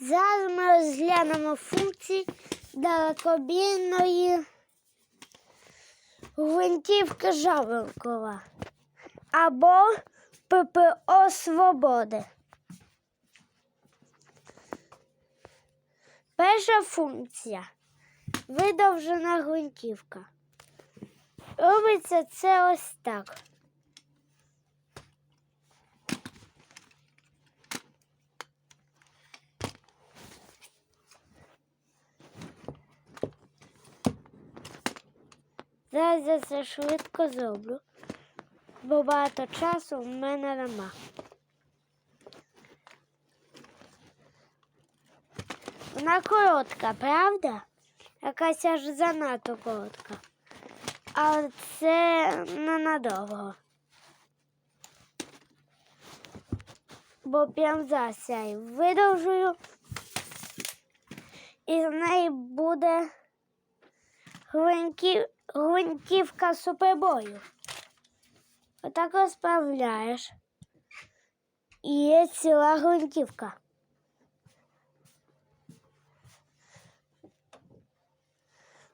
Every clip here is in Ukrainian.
Зараз ми розглянемо функції далекобійної гвинтівки Жаворонкова або ППО Свободи. Перша функція видовжена гвинтівка. Робиться це ось так. Зараз я це швидко зроблю, бо багато часу в мене нема. Вона коротка, правда? Якась аж занадто коротка. А це ненадовго. Бо прям зараз я її видовжую. І з неї буде гвинтів, гвинтівка супербою. Отак розправляєш. І є ціла гвинтівка.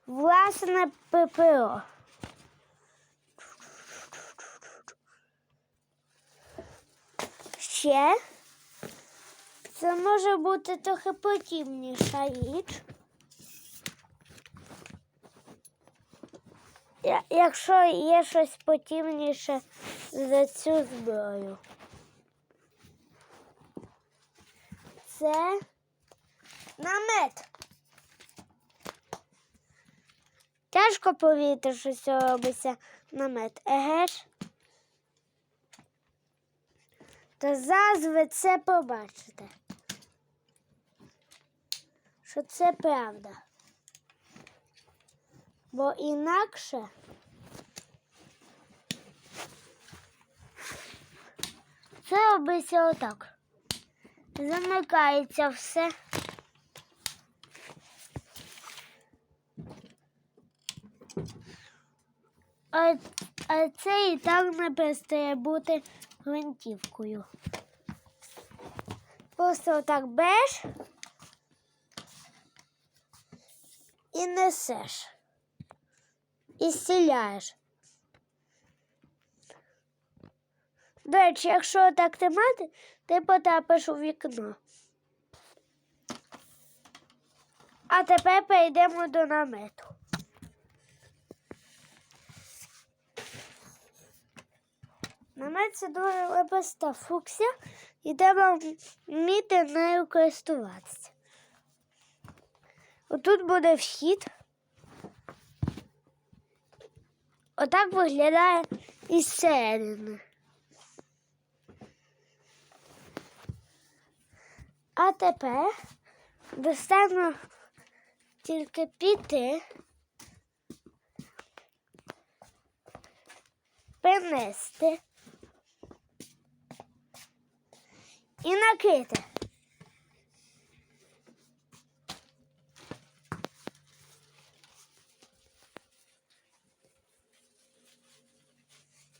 Власне ППО. Ще це може бути трохи подібніша річ. Якщо є щось подібніше за цю зброю. Це намет. Тяжко повірити, що це робиться намет. Еге ж? То зараз ви це побачите. Що це правда. Бо інакше це робиться отак. Замикається все. А, а це і так не перестає бути гвинтівкою. Просто отак береш і несеш. І стріляєш. До речі, якщо так тримати, ти потрапиш у вікно. А тепер перейдемо до намету. Намет це дуже випаста фуксія, і треба вміти нею користуватися. Отут буде вхід. Отак виглядає із середини. А тепер достатньо тільки піти, принести і накрити.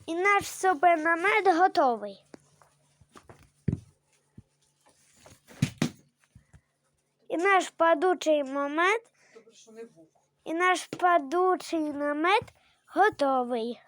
І наш супернамет готовий. І наш падучий момент, і наш падучий намет готовий.